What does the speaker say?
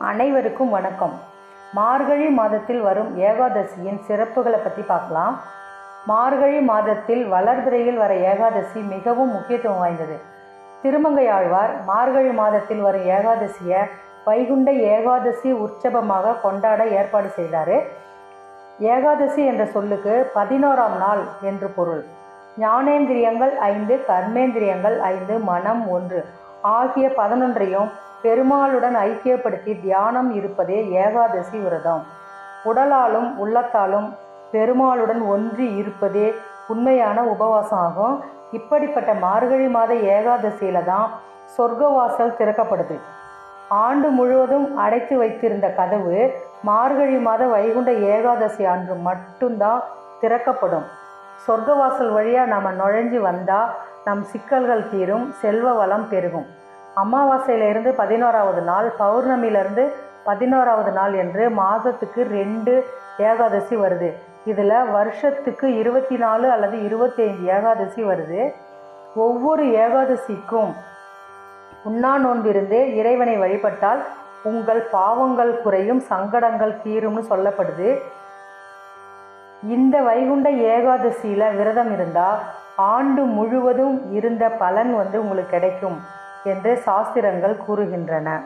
அனைவருக்கும் வணக்கம். மார்கழி மாதத்தில் வரும் ஏகாதசியின் சிறப்புகளை பற்றி பார்க்கலாம். மார்கழி மாதத்தில் வளர்திரையில் வர ஏகாதசி மிகவும் முக்கியத்துவம் வாய்ந்தது. திருமங்கையாழ்வார் மார்கழி மாதத்தில் வரும் ஏகாதசியை வைகுண்ட ஏகாதசி உற்சவமாக கொண்டாட ஏற்பாடு செய்தார். ஏகாதசி என்ற சொல்லுக்கு பதினோராம் நாள் என்று பொருள். ஞானேந்திரியங்கள் ஐந்து கர்மேந்திரியங்கள் ஐந்து மனம் ஒன்று ஆகிய பதினொன்றையும் பெருமாளுடன் ஐக்கியப்படுத்தி தியானம் இருப்பதே ஏகாதசி விரதம். உடலாலும் உள்ளத்தாலும் பெருமாளுடன் ஒன்றி இருப்பதே உண்மையான உபவாசம் ஆகும் இப்படிப்பட்ட மார்கழி மாத ஏகாதசியில தான் சொர்க்கவாசல் திறக்கப்படுது. ஆண்டு முழுவதும் அடைத்து வைத்திருந்த கதவு மார்கழி மாத வைகுண்ட ஏகாதசி அன்று மட்டும்தான் திறக்கப்படும். சொர்க்கவாசல் வழியாக நம்ம நுழைஞ்சு வந்தால் நம் சிக்கல்கள் தீரும் செல்வ வளம் பெருகும். அமாவாசையிலிருந்து பதினோராவது நாள் பௌர்ணமியிலிருந்து பதினோராவது நாள் என்று மாதத்துக்கு ரெண்டு ஏகாதசி வருது. இதில் வருஷத்துக்கு இருபத்தி நாலு அல்லது இருபத்தைந்து ஏகாதசி வருது. ஒவ்வொரு ஏகாதசிக்கும் உண்ணா நோன்பிருந்து இறைவனை வழிபட்டால் உங்கள் பாவங்கள் குறையும் சங்கடங்கள் தீரும்னு சொல்லப்படுது. இந்த வைகுண்ட ஏகாதசியில் விரதம் இருந்தால் ஆண்டு முழுவதும் இருந்த பலன் வந்து உங்களுக்கு கிடைக்கும். என்று சாஸ்திரங்கள் கூறுகின்றன.